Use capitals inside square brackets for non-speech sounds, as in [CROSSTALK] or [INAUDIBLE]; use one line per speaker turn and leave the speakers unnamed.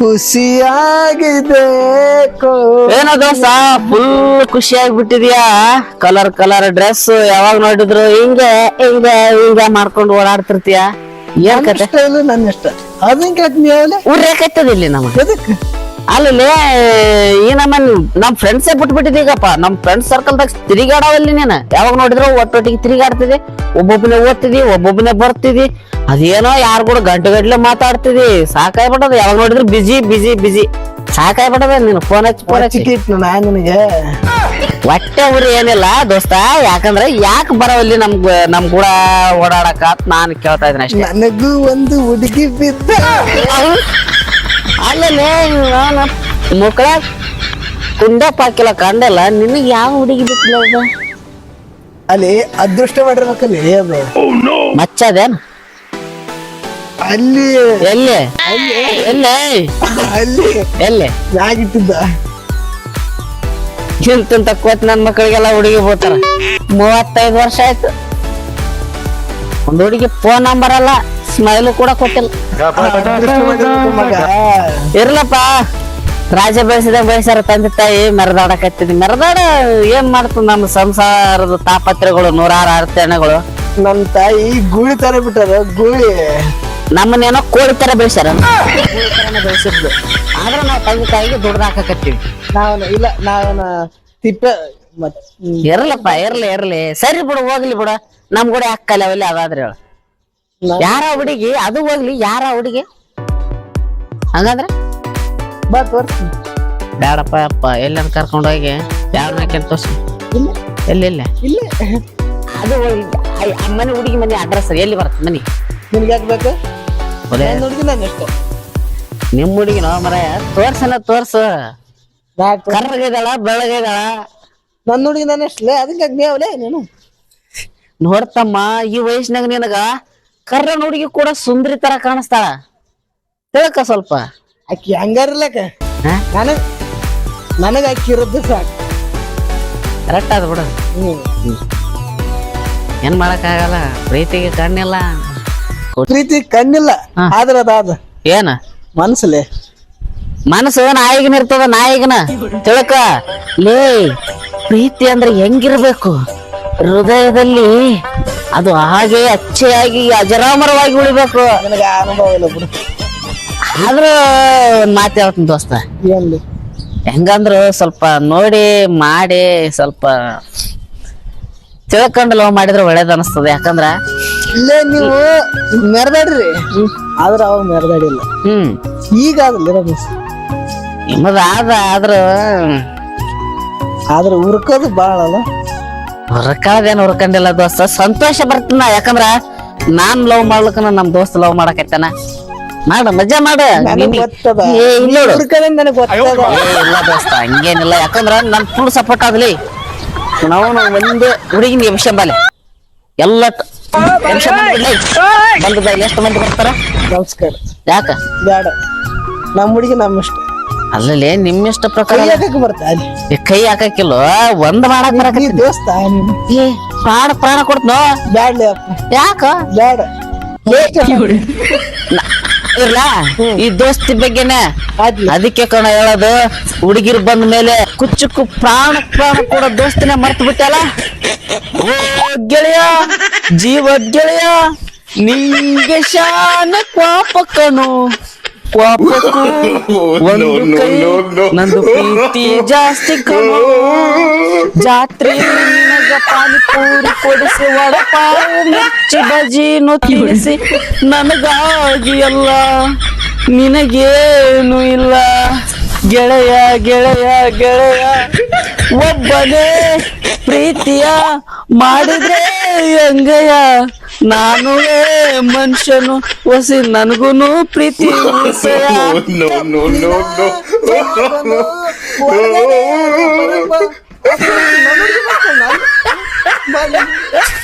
ಖುಷಿಯಾಗಿದೆ
ಏನೋ ದೋಸ್ತ ಫುಲ್ ಖುಷಿ ಆಗ್ಬಿಟ್ಟಿದ್ಯಾ ಕಲರ್ ಕಲರ್ ಡ್ರೆಸ್ ಯಾವಾಗ ನೋಡಿದ್ರು ಹಿಂಗ ಹಿಂಗ ಹಿಂಗ ಮಾಡ್ಕೊಂಡು ಓಡಾಡ್ತಿರ್ತೀಯ? ಏನ್ ಕತೆ?
ನನ್ನ ಇಷ್ಟ. ಅದನ್ ಕೇಳ್ತೀನಿ ಯಾವಲೆ
ಉರ್ರೇಕತ್ತದ ಇಲ್ಲಿ ಅದಕ್ಕೆ
ಎದಕ್ಕೆ
ಅಲ್ಲಿ ಈ ನಮ್ಮ ನಮ್ ಫ್ರೆಂಡ್ಸೇ ಬಿಟ್ಬಿಟ್ಟಿದೀಗಪ್ಪ ನಮ್ ಫ್ರೆಂಡ್ ಸರ್ಕಲ್ದಾಗ ತಿರುಗಾಡವಲ್ಲಿ ನೀನ. ಯಾವಾಗ ನೋಡಿದ್ರು ಒಟ್ಟೊಟ್ಟಿಗೆ ತಿರುಗಾಡ್ತಿದಿ ಒಬ್ಬೊಬ್ಬನೇ ಓದ್ತಿದಿ ಒಬ್ಬೊಬ್ಬನೇ ಬರ್ತಿದಿ ಅದೇನೋ ಯಾರು ಕೂಡ ಗಂಟೆ ಗಂಟ್ಲೆ ಮಾತಾಡ್ತಿದಿ ಯಾವಾಗ ನೋಡಿದ್ರು ಬಿಜಿ ಬಿಜಿ ಬಿಜಿ ಸಾಕಾಯ್ಬಿಡದ ನೀನು. ಫೋನ್ ಹಚ್ಚಿ ಫೋನ್ ಹಚ್ಚಿ.
ನಿನಗೆ.
ಹೊಟ್ಟೆ ಉರಿ ಏನಿಲ್ಲ ದೋಸ್ತ. ಯಾಕಂದ್ರೆ ಯಾಕೆ ಬರವಲ್ಲಿ ನಮ್ ನಮ್ ಕೂಡ ಓಡಾಡಕ ಅಂತ ನಾನು ಕೇಳ್ತಾ ಇದ್ದೀನಿ ಅಷ್ಟೇ.
ನನಗೂ ಒಂದು ಹುಡುಗಿ ಬಿದ್ದ.
ಅಲ್ಲೇ ನಾನು ಮಕ್ಕಳ ಕುಂಡಪ್ಪ ಹಾಕಿಲ್ಲ ಕಂಡಲ್ಲ ನಿನ್ನ ಯಾವ ಹುಡುಗಿ ಬಿಟ್ಟಿಲ್ಲ ಅದು?
ಅಲ್ಲಿ ಅದೃಷ್ಟ ಮಾಡಿರ್ಬೇಕಲ್ಲಿ ಅದು?
ಮಚ್ಚದೇನ್?
ಅಲ್ಲಿ
ಎಲ್ಲಿ? ಎಲ್ಲಿ?
ಅಲ್ಲಿ
ಎಲ್ಲಿ?
ಯಾಗಿಟ್ಟಿದ್ದ
ಇಂತ ಕೋತ್ ನನ್ ಮಕ್ಕಳಿಗೆಲ್ಲ ಹುಡುಗಿ ಹೋಗ್ತಾರ ಮೂವತ್ತೈದು ವರ್ಷ ಆಯ್ತು. ಒಂದ್ ಹುಡುಗಿ ಫೋನ್ ನಂಬರ್ ಅಲ್ಲ. ಸ್ಮೈಲು ಕೂಡ ಕೊಟ್ಟಿಲ್ಲ. ಇರ್ಲಪ್ಪ. ರಾಜ ಬೆಳೆಸಿದ ಬೆಳೆಸಾರ ತಂದೆ ತಾಯಿ ಮೆರೆದಾಡಕತ್ತಿದ್ ಮೆರೆದಾಡ ಏನ್ ಮಾಡ್ತದ ನಮ್ಮ ಸಂಸಾರದ ತಾಪತ್ರಗಳು ನೂರಾರು ಅರ್ಥಣೆಗಳು
ನಮ್ಮ ತಾಯಿ ಗುಳಿ ತರ ಬಿಟ್ಟಾರ ಗುಳಿ.
ನಮ್ಮನ್ನೇನೋ ಕೋಳಿ ತರ ಬೆಳೆಸ್ಯಾರ. ಬೆಳೆಸಿದ್ದು ಆದ್ರೆ ನಾವು ತಂದೆ ತಾಯಿಗೆ ದುಡ್ಡು ಹಾಕಕತ್ತೀವಿ.
ನಾವ ಇಲ್ಲ ನಾವನ ತಿಪ್ಪ.
ಇರ್ಲಪ್ಪ ಇರ್ಲಿ ಇರ್ಲಿ. ಸರಿ ಬಿಡು ಹೋಗ್ಲಿ ಬಿಡು. ನಮ್ ಕೂಡ ಅಕ್ಕಲ್ಲ ಅವೆಲ್ಲ ಅದಾದ್ರೆ ಹೇಳು ಯಾರ ಹುಡುಗಿ? ಅದು ಹೋಗ್ಲಿ ಯಾರ ಹುಡುಗಿ? ಹಂಗಂದ್ರೆ?
ಬಾ ತೋರ್ಸಿ
ಬೇಡಪ್ಪ ಅಪ್ಪ ಎಲ್ಲಾರ ಕರ್ಕೊಂಡು ಹೋಗಿ ಯಾರನ್ನ ತೋರ್ಸಿ
ಇಲ್ಲ.
ಎಲ್ಲಿ ಇಲ್ಲ
ಇಲ್ಲೇ.
ಅದು ಮನೆ ಹುಡುಗಿ ಮನೆ ಅಡ್ರೆಸ್ ಎಲ್ಲಿ ಬರುತ್ತೆ? ಮನಿ.
ನಿಮ್ಗೆ ಯಾಕೆ ಬೇಕು?
ಹುಡುಗಿ
ನಾನು ಎಷ್ಟು
ನಿಮ್ಮ ಹುಡುಗಿ ನೋ ಮರ? ತೋರ್ಸನ ತೋರ್ಸು. ಕರ್ರಗಿದಾಳ ಬೆಳಗಿದಾಳ
ನನ್ನ ಹುಡುಗಿ ನಾನು ಇಷ್ಟಲೇ ಅದಕ್ಕೆ ಅಗ್ನಿಯಾವಲೇ ನೀನು?
ನೋಡ್ತಮ್ಮ ಈ ವಯಸ್ಸಿನಾಗ ನಿನಗ ಕರ್ರ ಹುಡುಗಿ ಕೂಡ ಸುಂದರಿ ತರ ಕಾಣಿಸ್ತಾಳ. ತಿಳ್ಕ ಸ್ವಲ್ಪ.
ಆಕಿ ಹಂಗಾರಿಲ್ಲಕ
ಹಾ?
ನನಗ್ ನನಗೆ ಆಕಿ ಇರೋದು ಸಾಕು.
ಕರೆಕ್ಟ್ ಅದ ಬಿಡು.
ಹ್ಮ್.
ಏನ್ ಮಾಡಕ್ಕಾಗಲ್ಲ ಪ್ರೀತಿಗೆ ಕಣ್ಣಿಲ್ಲ.
ಪ್ರೀತಿ ಕಣ್ಣಿಲ್ಲ ಆದ್ರೆ ಅದಾದ
ಏನ?
ಮನ್ಸಲೆ
ಮನಸ್ಸು ನಾಯಿಗನ ಇರ್ತದ? ನಾಯಿಗನ? ತಿಳ್ಕ. ಲೇ ಪ್ರೀತಿ ಅಂದ್ರೆ ಹೆಂಗಿರ್ಬೇಕು? ಹೃದಯದಲ್ಲಿ ಅದು ಹಾಗೆ ಅಚ್ಚೆಯಾಗಿ ಅಜರಾಮರವಾಗಿ ಉಳಿಬೇಕು.
ನನಗೆ ಅನುಭವ ಇಲ್ಲ ಬಿಡು
ಆದ್ರ ಒಂದ್ ಮಾತು ಹೇಳ್ತೀನಿ ದೋಸ್ತ. ಹೆಂಗಂದ್ರ ಸ್ವಲ್ಪ ನೋಡಿ ಮಾಡಿ ಸ್ವಲ್ಪ ತಿಳ್ಕೊಂಡು ಲವ್ ಮಾಡಿದ್ರೆ ಒಳ್ಳೇದು ಅನಿಸ್ತದೆ. ಯಾಕಂದ್ರ
ಇಲ್ಲೇ ನೀವು ಮೆರೆದಾಡ್ರಿ. ಆದ್ರೆ ಅವಾಗ ಮೆರೆದಾಡಿಲ್ಲ.
ಹ್ಮ್.
ಈಗ ನಿಮ್ಮದಾದ ರಮೇಶ್
ನಿಮ್ಮದು ಆದ ಆದ್ರ
ಆದ್ರೆ ಹುರ್ಕೋದು ಭಾಳ ಅಲ್ಲ
ಹೊರಕಾದೇನು ಹೊರಕಂಡಿಲ್ಲ ದೋಸ್ತ. ಸಂತೋಷ ಬರ್ತನ ಯಾಕಂದ್ರ ನಾನ್ ಲವ್ ಮಾಡ್ಲಕ್ಕನ ನಮ್ ದೋಸ್ತ ಲವ್ ಮಾಡಕೈತಾನ ಮಾಡ ಮಜಾ ಮಾಡ.
ನನಗ್ ಗೊತ್ತದ.
ಏ ಇಲ್ಲ ನೋಡು.
ಉರ್ಕದೆ ನನಗೆ ಗೊತ್ತದ.
ಏ ಇಲ್ಲ ದೋಸ್ತ ಹಂಗೇನಿಲ್ಲ. ಯಾಕಂದ್ರ ನನ್ ಫುಲ್ ಸಪೋರ್ಟ್ ಆಗ್ಲಿ ನಾವು ಒಂದು ಹುಡುಗಿನ ಎಬ್ಸಂಬಾಲೆ ಎಲ್ಲ ಬಂದ ಎಷ್ಟು ಮಂದಿ ಬರ್ತಾರ?
ನಮಸ್ಕಾರ.
ಯಾಕ?
ಬೇಡ ನಮ್ಮ ಹುಡುಗಿ ನಮ್ಮಷ್ಟೇ.
ಅಲ್ಲಲ್ಲಿ ನಿಮ್ಮಿಷ್ಟ ಪ್ರಕಾರ
ಹಾಕಕ್ಕೆ ಬರ್ತಾ ಅಲ್ಲಿ.
ಏ, ಕೈ ಹಾಕಕ್ಕಿಲ್ಲ? ಒಂದ್ ಮಾಡಕ್ ಬರಕ
ನೀ ದೋಸ್ತ ನೀನು.
ಏ ಪ್ರಾಣ ಪ್ರಾಣ ಕೊಡ್ತನೋ?
ಬ್ಯಾಡ್ಲಿ ಅಪ್ಪ.
ಯಾಕ?
ಬೇಡ
ಇರ್ಲಾ ಈ ದೋಸ್ತಿ ಬಗ್ಗೆನೆ. ಅದಕ್ಕೆ ಕಣ ಹೇಳೋದು ಹುಡುಗಿರ್ ಬಂದ ಮೇಲೆ ಕುಚ್ಚುಕು ಪ್ರಾಣ ಪ್ರಾಣ ಕೂಡ ದೋಸ್ತಿನ ಮರ್ತು ಬಿಟ್ಟಲ್ಲ? ಓ ಗೆಳೆಯ ಜೀವ ಗೆಳೆಯ ನಿಂಗೆ ಶಾನ ಪಾಪ ಕಣು. ಕ್ವಾಪಕ್ಕೂ [LAUGHS] ಒಂದು ಕೈ ನಂದು ಪ್ರೀತಿ ಜಾಸ್ತಿ ಕಣು [LAUGHS] ಜಾತ್ರೆ ನಿನಗ ಪಾನಿಪೂರಿ ಕೊಡಿಸಿ ವಡಪಾವು ಮಿರ್ಚಿ ಬಜೀನು ತಿನ್ನಿಸಿ ನನಗಾಗಿ ಅಲ್ಲ ನಿನಗೇನು ಇಲ್ಲ. ಗೆಳೆಯ ಗೆಳೆಯ ಗೆಳೆಯ ಒಬ್ಬನೇ ಪ್ರೀತಿಯ ಮಾಡಿದ್ರೆ ಹೆಂಗಯ್ಯ ನಾನು ಮನುಷ್ಯನು ಹೊಸಿ ನನಗೂನು ಪ್ರೀತಿ